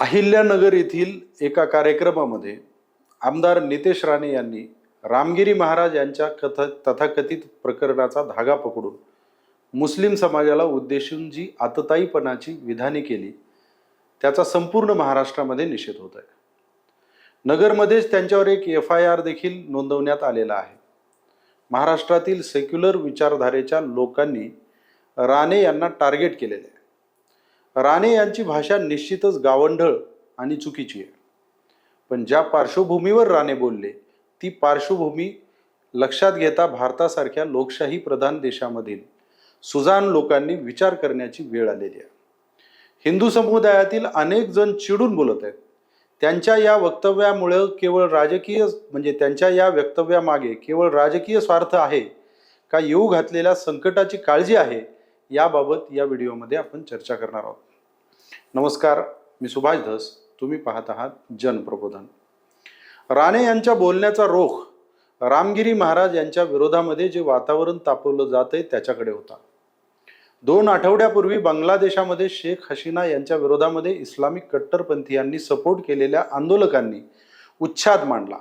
अहिल्यानगर येथील एका कार्यक्रमामध्ये आमदार नितेश राणे यांनी रामगिरी महाराज यांच्या कथ तथाकथित प्रकरणाचा धागा पकडून मुस्लिम समाजाला उद्देशून जी आतताईपणाची विधाने केली. त्याचा संपूर्ण महाराष्ट्रामध्ये निषेध होत आहे नगरमध्येच त्यांच्यावर एक एफ आय आर देखील नोंदवण्यात आलेला आहे. महाराष्ट्रातील सेक्युलर विचारधारेच्या लोकांनी राणे यांना टार्गेट केलेले आहे. राणे यांची भाषा निश्चितच गावंढळ आणि चुकीची आहे. पण ज्या पार्श्वभूमीवर राणे बोलले ती पार्श्वभूमी लक्षात घेता भारतासारख्या लोकशाही प्रधान देशामधील सुजाण लोकांनी विचार करण्याची वेळ आलेली आहे. हिंदू समुदायातील अनेक जण चिडून बोलत आहेत. त्यांच्या या वक्तव्यामुळे केवळ राजकीय म्हणजे त्यांच्या या वक्तव्यामागे केवळ राजकीय स्वार्थ आहे का येऊ घातलेल्या संकटाची काळजी आहे? याबाबत या व्हिडिओमध्ये आपण चर्चा करणार आहोत. नमस्कार मी सुभाष धस. तुम्ही पाहत आहात जनप्रबोधन राणे यांच्या बोलण्याचा रोख रामगिरी महाराज यांच्या विरोधामध्ये जे वातावरण तापवलं जात आहे त्याच्याकडे होता. दोन आठवड्यापूर्वी बांगलादेशामध्ये शेख हसीना यांच्या विरोधामध्ये इस्लामिक कट्टरपंथीयांनी सपोर्ट केलेल्या आंदोलकांनी उच्छाद मांडला.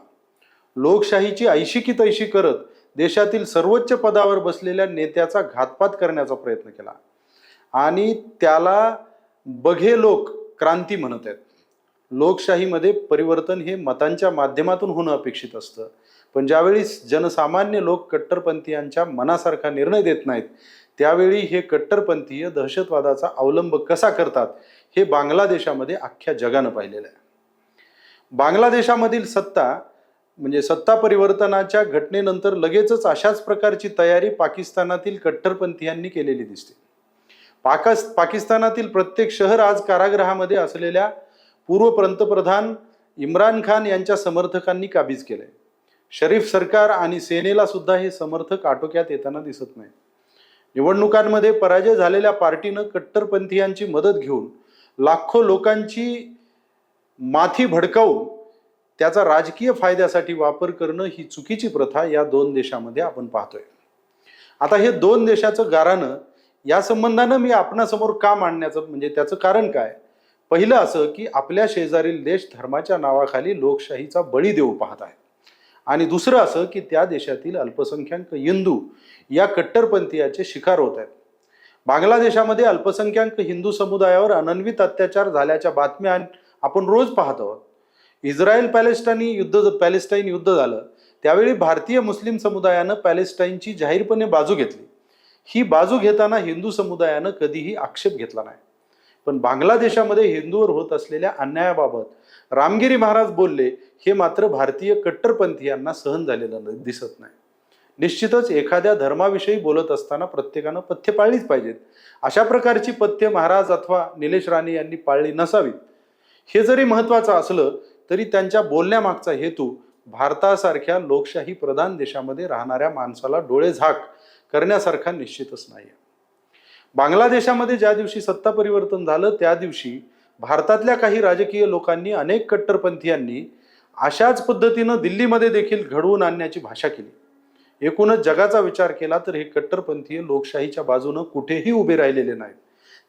लोकशाहीची ऐशी की तैशी करत देशातील सर्वोच्च पदावर बसलेल्या नेत्याचा घातपात करण्याचा प्रयत्न केला. आणि त्याला बघे लोक क्रांती म्हणत आहेत. लोकशाहीमध्ये परिवर्तन हे मतांच्या माध्यमातून होणं अपेक्षित असतं. पण ज्यावेळी जनसामान्य लोक कट्टरपंथीयांच्या मनासारखा निर्णय देत नाहीत त्यावेळी हे कट्टरपंथीय दहशतवादाचा अवलंब कसा करतात हे बांगलादेशामध्ये अख्ख्या जगानं पाहिलेलं आहे. बांगलादेशामधील सत्ता म्हणजे सत्ता परिवर्तनाच्या घटनेनंतर लगेचच अशाच प्रकारची तयारी पाकिस्तानातील कट्टरपंथीयांनी केलेली दिसते. पाकस पाकिस्तानातील प्रत्येक शहर आज कारागृहामध्ये असलेल्या पूर्व पंतप्रधान इम्रान खान यांच्या समर्थकांनी काबीज केलंय. शरीफ सरकार आणि सेनेला सुद्धा हे समर्थक आटोक्यात येताना दिसत नाही निवडणुकांमध्ये पराजय झालेल्या पार्टीनं कट्टरपंथीयांची मदत घेऊन लाखो लोकांची माथी भडकावून त्याचा राजकीय फायद्यासाठी वापर करणं ही चुकीची प्रथा या दोन देशामध्ये आपण पाहतोय. आता हे दोन देशाचं गारानं या संबंधानं मी आपणासमोर का मांडण्याचं म्हणजे त्याचं कारण काय? पहिलं असं की आपल्या शेजारील देश धर्माच्या नावाखाली लोकशाहीचा बळी देऊ पाहत आहे आणि दुसरं असं की त्या देशातील अल्पसंख्याक हिंदू या कट्टरपंथीयाचे शिकार होत आहेत. बांगलादेशामध्ये अल्पसंख्याक हिंदू समुदायावर अनन्वित अत्याचार झाल्याच्या बातम्या आपण रोज पाहत आहोत. इस्रायल पॅलेस्टाईन युद्ध पॅलेस्टाईन युद्ध झालं त्यावेळी भारतीय मुस्लिम समुदायानं पॅलेस्टाईनची जाहीरपणे बाजू घेतली. ही बाजू घेताना हिंदू समुदायानं कधीही आक्षेप घेतला नाही. पण बांगलादेशामध्ये हिंदूवर होत असलेल्या अन्यायाबाबत रामगिरी महाराज बोलले हे मात्र भारतीय कट्टरपंथीयांना सहन झालेलं दिसत नाही. निश्चितच एखाद्या धर्माविषयी बोलत असताना प्रत्येकानं पथ्य पाळलीच पाहिजेत. अशा प्रकारची पथ्य महाराज अथवा निलेश राणे यांनी पाळली नसावीत हे जरी महत्वाचं असलं तरी त्यांच्या बोलण्यामागचा हेतू भारतासारख्या लोकशाही प्रधान देशामध्ये राहणाऱ्या माणसाला डोळे झाक करण्यासारखा निश्चितच नाही बांगलादेशामध्ये ज्या दिवशी सत्ता परिवर्तन झालं त्या दिवशी भारतातल्या काही राजकीय लोकांनी अनेक कट्टरपंथीयांनी अशाच पद्धतीनं दिल्लीमध्ये देखील घडवून आणण्याची भाषा केली. एकूणच जगाचा विचार केला तर हे कट्टरपंथीय लोकशाहीच्या बाजूनं कुठेही उभे राहिलेले नाहीत.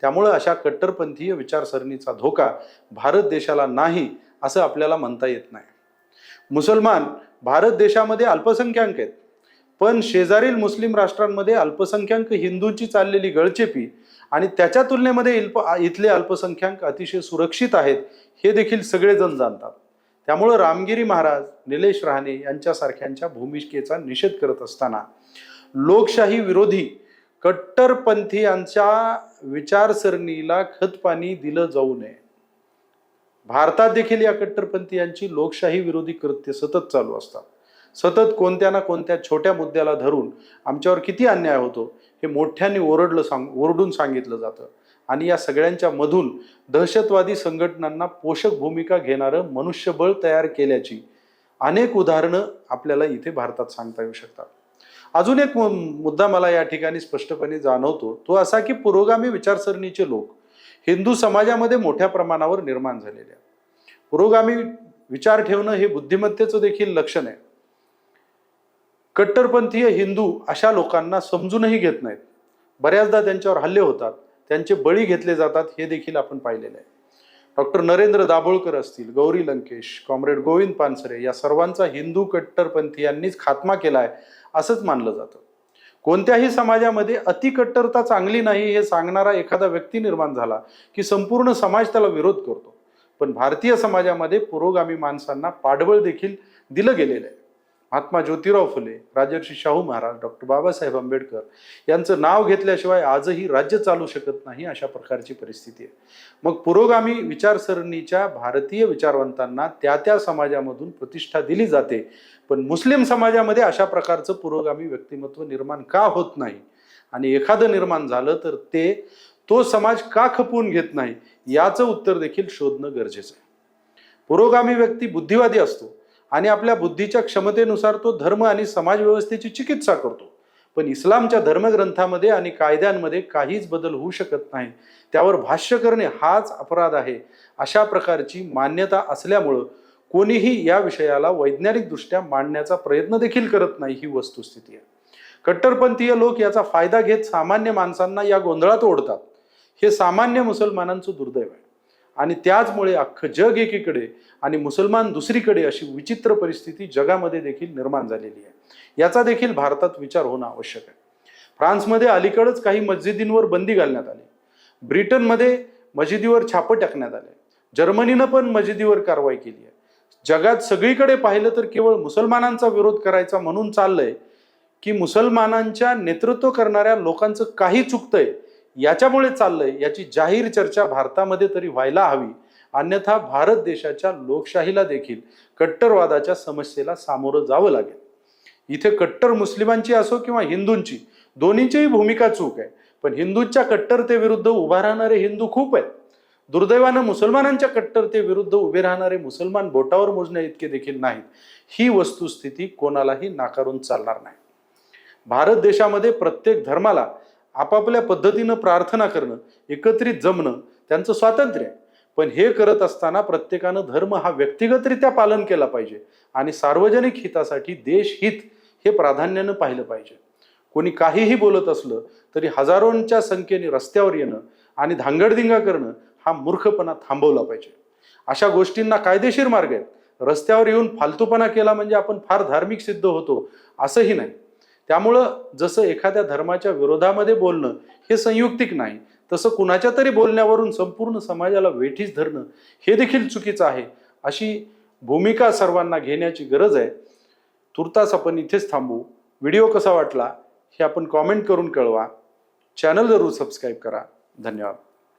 त्यामुळं अशा कट्टरपंथीय विचारसरणीचा धोका भारत देशाला नाही असं आपल्याला म्हणता येत नाही. मुसलमान भारत देशामध्ये अल्पसंख्याक आहेत. पण शेजारील मुस्लिम राष्ट्रांमध्ये अल्पसंख्याक हिंदूंची चाललेली गळचेपी आणि त्याच्या तुलनेमध्ये इल्प इथले अल्पसंख्याक अतिशय सुरक्षित आहेत हे देखील सगळेजण जाणतात. त्यामुळं रामगिरी महाराज निलेश राहणे यांच्यासारख्यांच्या भूमिकेचा निषेध करत असताना लोकशाही विरोधी कट्टरपंथीयांच्या विचारसरणीला खतपाणी दिलं जाऊ नये. भारतात देखील या कट्टरपंथीयांची लोकशाही विरोधी कृत्य सतत चालू असतात. सतत कोणत्या ना कोणत्या छोट्या मुद्द्याला धरून आमच्यावर किती अन्याय होतो हे मोठ्याने ओरडलं सांग ओरडून सांगितलं जातं. आणि या सगळ्यांच्या मधून दहशतवादी संघटनांना पोषक भूमिका घेणारं मनुष्यबळ तयार केल्याची अनेक उदाहरणं आपल्याला इथे भारतात सांगता येऊ शकतात. अजून एक मु- मुद्दा मला या ठिकाणी स्पष्टपणे जाणवतो तो असा की पुरोगामी विचारसरणीचे लोक हिंदू समाजामध्ये मोठ्या प्रमाणावर निर्माण झालेले आहे पुरोगामी विचार ठेवणं हे बुद्धिमत्तेचं देखील लक्षण आहे. कट्टरपंथीय हिंदू अशा लोकांना समजूनही घेत नाहीत. बऱ्याचदा त्यांच्यावर हल्ले होतात. त्यांचे बळी घेतले जातात हे देखील आपण पाहिलेलं आहे. डॉक्टर नरेंद्र दाभोळकर असतील गौरी लंकेश कॉम्रेड गोविंद पानसरे या सर्वांचा हिंदू कट्टरपंथीयांनीच खात्मा केला आहे असंच मानलं जातं. कोणत्याही समाजामध्ये अतिकट्टरता चांगली नाही हे सांगणारा एखादा व्यक्ती निर्माण झाला की संपूर्ण समाज त्याला विरोध करतो. पण भारतीय समाजामध्ये पुरोगामी माणसांना पाठबळ देखील दिलं गेलेलं आहे. महात्मा ज्योतिराव फुले राजर्षी शाहू महाराज डॉक्टर बाबासाहेब आंबेडकर यांचं नाव घेतल्याशिवाय आजही राज्य चालू शकत नाही अशा प्रकारची परिस्थिती आहे. मग पुरोगामी विचारसरणीच्या भारतीय विचारवंतांना त्या त्या समाजामधून प्रतिष्ठा दिली जाते पण मुस्लिम समाजामध्ये अशा प्रकारचं पुरोगामी व्यक्तिमत्व निर्माण का होत नाही? आणि एखादं निर्माण झालं तर ते तो समाज का खपवून घेत नाही? याचं उत्तर देखील शोधणं गरजेचं आहे. पुरोगामी व्यक्ती बुद्धिवादी असतो. आणि आपल्या बुद्धीच्या क्षमतेनुसार तो धर्म आणि समाज व्यवस्थेची चिकित्सा करतो. पण इस्लामच्या धर्मग्रंथामध्ये आणि कायद्यांमध्ये काहीच बदल होऊ शकत नाही. त्यावर भाष्य करणे हाच अपराध आहे. अशा प्रकारची मान्यता असल्यामुळं कोणीही या विषयाला वैज्ञानिकदृष्ट्या मांडण्याचा प्रयत्न देखील करत नाही ही वस्तुस्थिती आहे. कट्टरपंथीय लोक याचा फायदा घेत सामान्य माणसांना या गोंधळात ओढतात. हे सामान्य मुसलमानांचं दुर्दैव आहे. आणि त्याचमुळे अख्खं जग एकीकडे आणि मुसलमान दुसरीकडे अशी विचित्र परिस्थिती जगामध्ये देखील निर्माण झालेली आहे. याचा देखील भारतात विचार होणं आवश्यक आहे. फ्रान्समध्ये अलीकडच काही मस्जिदींवर बंदी घालण्यात आली. ब्रिटनमध्ये मशिदीवर छापं टाकण्यात आले. जर्मनीनं पण मशिदीवर कारवाई केली आहे. जगात सगळीकडे पाहिलं तर केवळ मुसलमानांचा विरोध करायचा म्हणून चाललंय की मुसलमानांच्या नेतृत्व करणाऱ्या लोकांचं काही चुकतंय याच्यामुळे चाललंय याची जाहीर चर्चा भारतामध्ये तरी व्हायला हवी. अन्यथा भारत देशाच्या लोकशाहीला देखील कट्टरवादाच्या समस्येला सामोरं जावं लागेल. इथे कट्टर मुस्लिमांची असो किंवा हिंदूंची दोन्हीचीही भूमिका चूक आहे. पण हिंदूंच्या कट्टरतेविरुद्ध उभा राहणारे हिंदू खूप आहेत. दुर्दैवानं मुसलमानांच्या कट्टरतेविरुद्ध उभे राहणारे मुसलमान बोटावर मोजण्या इतके देखील नाहीत. ही वस्तुस्थिती कोणालाही नाकारून चालणार नाही. भारत देशामध्ये प्रत्येक धर्माला आपापल्या पद्धतीनं प्रार्थना करणं एकत्रित जमणं त्यांचं स्वातंत्र्य. आहे पण हे करत असताना प्रत्येकानं धर्म हा व्यक्तिगतरित्या पालन केला पाहिजे आणि सार्वजनिक हितासाठी देशहित हे प्राधान्यानं पाहिलं पाहिजे. कोणी काहीही बोलत असलं तरी हजारोंच्या संख्येने रस्त्यावर येणं आणि धांगडधिंगा करणं हा मूर्खपणा थांबवला पाहिजे. अशा गोष्टींना कायदेशीर मार्ग आहेत. रस्त्यावर येऊन फालतूपणा केला म्हणजे आपण फार धार्मिक सिद्ध होतो असंही नाही. त्यामुळं जसं एखाद्या धर्माच्या विरोधामध्ये बोलणं हे संयुक्तिक नाही तसं कुणाच्या तरी बोलण्यावरून संपूर्ण समाजाला वेठीस धरणं हे देखील चुकीचं आहे अशी भूमिका सर्वांना घेण्याची गरज आहे. तुर्तास आपण इथेच थांबू. व्हिडिओ कसा वाटला हे आपण कॉमेंट करून कळवा. चॅनल जरूर सबस्क्राईब करा. धन्यवाद.